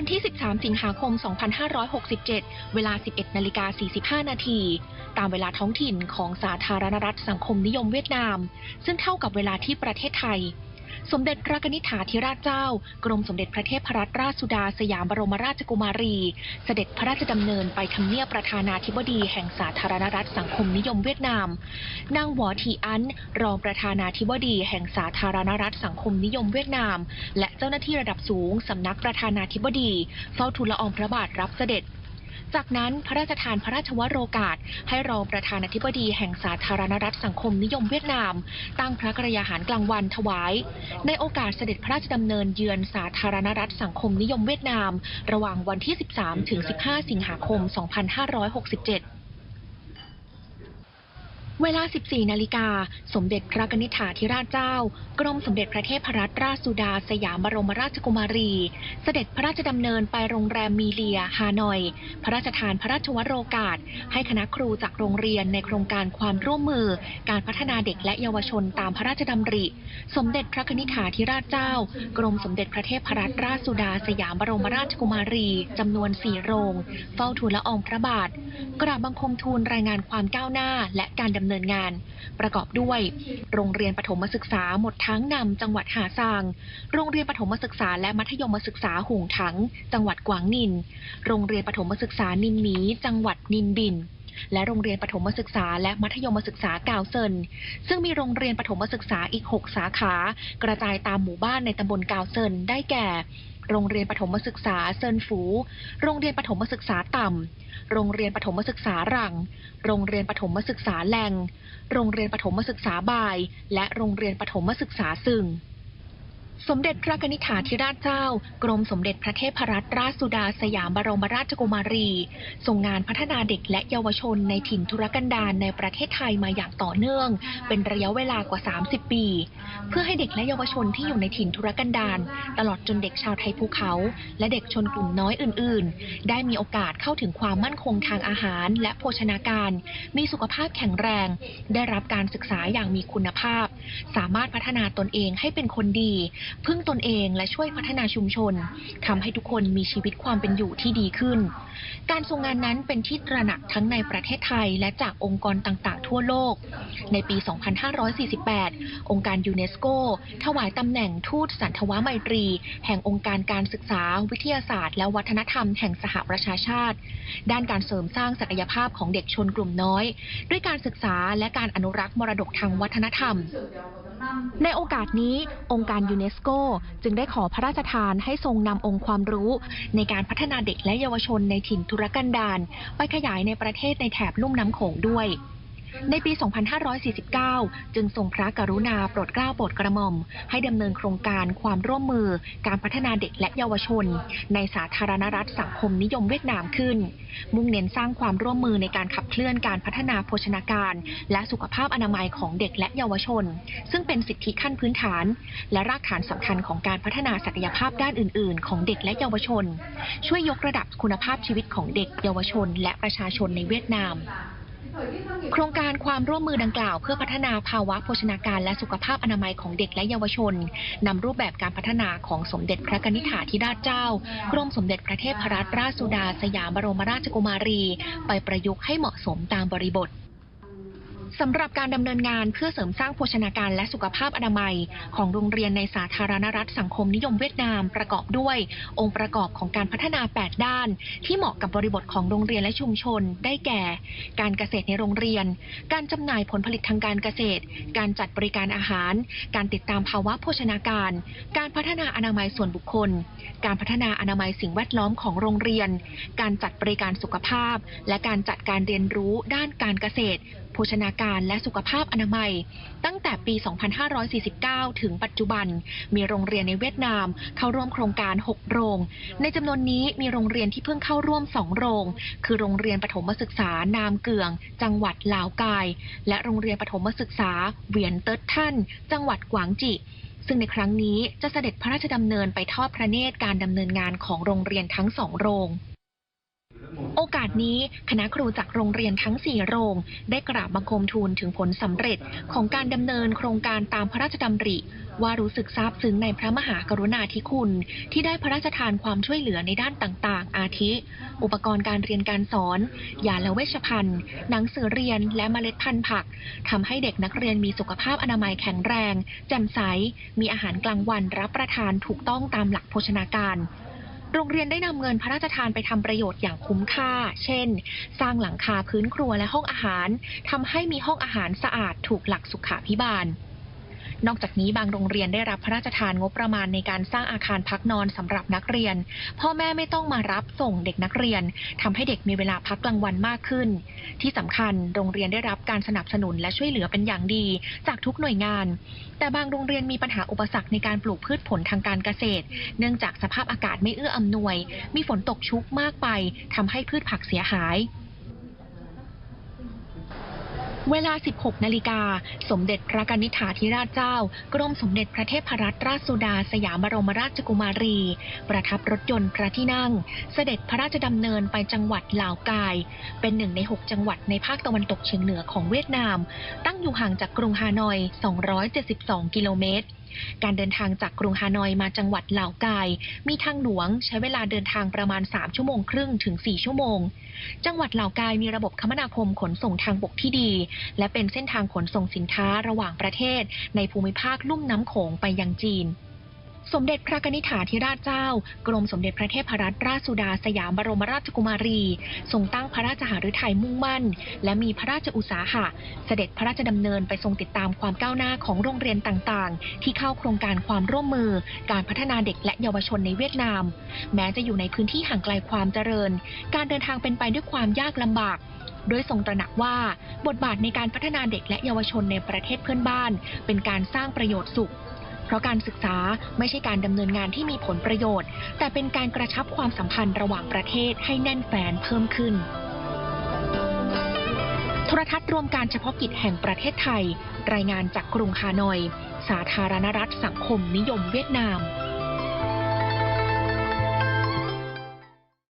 วันที่ 13 สิงหาคม 2567 เวลา 11 นาฬิกา 45 นาที ตามเวลาท้องถิ่นของสาธารณรัฐสังคมนิยมเวียดนาม ซึ่งเท่ากับเวลาที่ประเทศไทย สมเด็จพระนิษฐาธิราชเจ้า กรมสมเด็จพระเทพรัตนราชสุดาสยามบรมราชกุมารี เสด็จพระราชดำเนินไปทำเนียบประธานาธิบดีแห่งสาธารณรัฐสังคมนิยมเวียดนาม นางหวอทีอัน รองประธานาธิบดีแห่งสาธารณรัฐสังคมนิยมเวียดนาม และเจ้าหน้าที่ระดับสูงสำนักประธานาธิบดี เฝ้าทูลละอองพระบาทรับเสด็จ จากนั้นพระราชทานพระราชวโรกาส ให้รองประธานาธิบดีแห่งสาธารณรัฐสังคมนิยมเวียดนาม ตั้งพระกรยาหารกลางวันถวาย ในโอกาสเสด็จพระราชดำเนินเยือนสาธารณรัฐสังคมนิยมเวียดนาม ระหว่างวันที่ 13 ถึง 15 สิงหาคม 2567 เวลา 14 นาฬิกา สมเด็จพระนิษฐาธิราชเจ้า กรมสมเด็จพระเทพรัตนราชสุดาสยามบรมราชกุมารี เสด็จพระราชดำเนินไปโรงแรมมีเลีย ฮานอย พระราชทานพระราชวโรกาส ให้คณะครูจากโรงเรียนในโครงการความร่วมมือ การพัฒนาเด็กและเยาวชนตามพระราชดำริ สมเด็จพระนิษฐาธิราชเจ้า กรมสมเด็จพระเทพรัตนราชสุดาสยามบรมราชกุมารีจำนวนสี่โรง เฝ้าทูลละอองพระบาท กราบบังคมทูลรายงานความก้าวหน้าและการดำเนินงาน ประกอบด้วย โรงเรียนปฐมศึกษาหมดทั้งนำจังหวัดหาซาง โรงเรียนปฐมศึกษาและมัธยมศึกษาหงถัง จังหวัดกวางนิน โรงเรียนปฐมศึกษานินหมี จังหวัดนินบินและโรงเรียนปฐมศึกษาและมัธยมศึกษากาวเซิน ซึ่งมีโรงเรียนปฐมศึกษาอีก 6 สาขา กระจายตามหมู่บ้านในตำบลกาวเซินได้แก่ โรงเรียนปฐมศึกษาเซินฝู โรงเรียนปฐมศึกษาต่ำ โรงเรียนปฐมศึกษาหลัง โรงเรียนปฐมศึกษาแลง โรงเรียนปฐมศึกษาบ่าย และโรงเรียนปฐมศึกษาซึ่ง สมเด็จพระนิษฐาธิราชเจ้า กรมสมเด็จพระเทพรัตนราชสุดาสยามบรมราชกุมารีส่งงานพัฒนาเด็กและเยาวชนในถิ่นทุรกันดารในประเทศไทยมาอย่างต่อเนื่อง เป็นระยะเวลากว่า 30 ปี เพื่อให้เด็กและเยาวชนที่อยู่ในถิ่นทุรกันดารตลอดจนเด็กชาวไทยภูเขา และเด็กชนกลุ่มน้อยอื่น ๆ ได้มีโอกาสเข้าถึงความมั่นคงทางอาหาร และโภชนาการ มีสุขภาพแข็งแรง ได้รับการศึกษาอย่างมีคุณภาพ สามารถพัฒนาตนเองให้เป็นคนดีพึ่งตนเองและช่วยพัฒนาชุมชนทำให้ทุกคนมีชีวิตความเป็นอยู่ที่ดีขึ้น การทรงงานนั้นเป็นที่ตระหนักทั้งในประเทศไทยและจากองค์กรต่างๆ ทั่วโลก ในปี 2548 องค์การยูเนสโกถวายตำแหน่งทูตสันทวไมตรี แห่งองค์การการศึกษา วิทยาศาสตร์ และวัฒนธรรมแห่งสหประชาชาติ ด้านการเสริมสร้างศักยภาพของเด็กชนกลุ่มน้อย ด้วยการศึกษาและการอนุรักษ์มรดกทางวัฒนธรรม ในโอกาสนี้องค์การยูเนสโก จึงได้ขอพระราชทานให้ทรงนำองค์ความรู้ ในการพัฒนาเด็กและเยาวชนในถิ่นทุรกันดารไปขยายในประเทศในแถบลุ่มน้ำโขงด้วย ในปี 2549 จึงทรงพระกรุณาโปรดเกล้าโปรดกระหม่อม ให้ดำเนินโครงการความร่วมมือ การพัฒนาเด็กและเยาวชน ในสาธารณรัฐสังคมนิยมเวียดนามขึ้น มุ่งเน้นสร้างความร่วมมือในการขับเคลื่อนการพัฒนาโภชนาการ และสุขภาพอนามัยของเด็กและเยาวชน ซึ่งเป็นสิทธิขั้นพื้นฐาน และรากฐานสำคัญของการพัฒนาศักยภาพด้านอื่น ๆ ของเด็กและเยาวชน ช่วยยกระดับคุณภาพชีวิตของเด็กเยาวชน และประชาชนในเวียดนาม ครงการความร่วมมือดังกล่าวเพื่อพัฒนาภาวะโภชนาการและสุขภาพอนามัยของเด็กและเยาวชนนำรูปแบบการพัฒนาของสมเด็จพระกนิษฐาธิราชเจ้ากรมสมเด็จพระเทพรัตนราชสุดาสยามบรมราชกุมารี ไปประยุกต์ให้เหมาะสมตามบริบท สำหรับการดำเนินงานเพื่อเสริมสร้างโภชนาการและสุขภาพอนามัย ของโรงเรียนในสาธารณรัฐสังคมนิยมเวียดนามประกอบด้วย องค์ประกอบของการพัฒนา 8 ด้าน ที่เหมาะกับบริบทของโรงเรียนและชุมชน ได้แก่ การเกษตรในโรงเรียน การจำหน่ายผลผลิตทางการเกษตร การจัดบริการอาหาร การติดตามภาวะโภชนาการ การพัฒนาอนามัยส่วนบุคคล การพัฒนาอนามัยสิ่งแวดล้อมของโรงเรียน การจัดบริการสุขภาพ และการจัดการเรียนรู้ด้านการเกษตร โภชนาการและสุขภาพอนามัย ตั้งแต่ปี 2549 ถึงปัจจุบัน มีโรงเรียนในเวียดนาม เข้าร่วมโครงการ 6 โรง ในจำนวนนี้มีโรงเรียนที่เพิ่งเข้าร่วม 2 โรง คือโรงเรียนปฐมศึกษานามเกือง จังหวัดลาวกาย และโรงเรียนปฐมศึกษาเวียนเติร์ดท่าน จังหวัดกวางจิซึ่งในครั้งนี้จะเสด็จพระราชดำเนินไปทอดพระเนตรการดำเนินงานของโรงเรียนทั้งสองโรง โอกาสนี้คณะครูจากโรงเรียนทั้ง 4 โรง ได้กราบบังคมทูลถึงผลสำเร็จของการดำเนินโครงการตามพระราชดำริ ว่ารู้สึกซาบซึ้งในพระมหากรุณาธิคุณ ที่ได้พระราชทานความช่วยเหลือในด้านต่าง ๆ อาทิ อุปกรณ์การเรียนการสอนยาและเวชภัณฑ์ หนังสือเรียนและเมล็ดพันธุ์ผักทำให้เด็กนักเรียนมีสุขภาพอนามัยแข็งแรง แจ่มใส มีอาหารกลางวันรับประทานถูกต้องตามหลักโภชนาการ โรงเรียนได้นำเงินพระราชทานไปทำประโยชน์อย่างคุ้มค่า เช่น สร้างหลังคาพื้นครัวและห้องอาหารทำให้มีห้องอาหารสะอาดถูกหลักสุขาพิบาล นอกจากนี้บางโรงเรียนได้รับพระราชทานงบประมาณในการสร้างอาคารพักนอนสำหรับนักเรียน พ่อแม่ไม่ต้องมารับส่งเด็กนักเรียนทำให้เด็กมีเวลาพักกลางวันมากขึ้น ที่สำคัญโรงเรียนได้รับการสนับสนุนและช่วยเหลือเป็นอย่างดี จากทุกหน่วยงาน แต่บางโรงเรียนมีปัญหาอุปสรรคในการปลูกพืชผลทางการเกษตร เนื่องจากสภาพอากาศไม่เอื้ออำนวย มีฝนตกชุกมากไปทำให้พืชผักเสียหาย เวลา 16 นาฬิกา สมเด็จพระกนิษฐาธิราชเจ้า กรมสมเด็จพระเทพรัตนราชสุดาสยามบรมราชกุมารี ประทับรถยนต์พระที่นั่ง เสด็จพระราชดำเนินไปจังหวัดลาวกาย เป็นหนึ่งใน 6 จังหวัดในภาคตะวันตกเฉียงเหนือของเวียดนาม ตั้งอยู่ห่างจากกรุงฮานอย 272 กิโลเมตร การเดินทางจากกรุงฮานอยมาจังหวัดเหล่ากาย มีทางหลวงใช้เวลาเดินทางประมาณ 3 ชั่วโมงครึ่งถึง 4 ชั่วโมง จังหวัดเหล่ากายมีระบบคมนาคมขนส่งทางบกที่ดี และเป็นเส้นทางขนส่งสินค้าระหว่างประเทศ ในภูมิภาคลุ่มน้ำโขงไปยังจีน สมเด็จพระนิษฐาธิราชเจ้า กรมสมเด็จพระเทพรัตนราชสุดาสยามบรมราชกุมารี ทรงตั้งพระราชหฤทัยมุ่งมั่น และมีพระราชอุตสาหะ เสด็จพระราชดำเนินไปทรงติดตามความก้าวหน้าของโรงเรียนต่างๆ ที่เข้าโครงการความร่วมมือ การพัฒนาเด็กและเยาวชนในเวียดนาม แม้จะอยู่ในพื้นที่ห่างไกลความเจริญ การเดินทางเป็นไปด้วยความยากลำบากโดยทรงตระหนักว่าบทบาทในการพัฒนาเด็กและเยาวชนในประเทศเพื่อนบ้าน เป็นการสร้างประโยชน์สุข เพราะการศึกษาไม่ใช่การดำเนินงานที่มีผลประโยชน์ แต่เป็นการกระชับความสัมพันธ์ระหว่างประเทศให้แน่นแฟนเพิ่มขึ้นโทรทัศน์รวมการเฉพาะกิจแห่งประเทศไทย รายงานจากกรุงฮานอย สาธารณรัฐสังคมนิยมเวียดนาม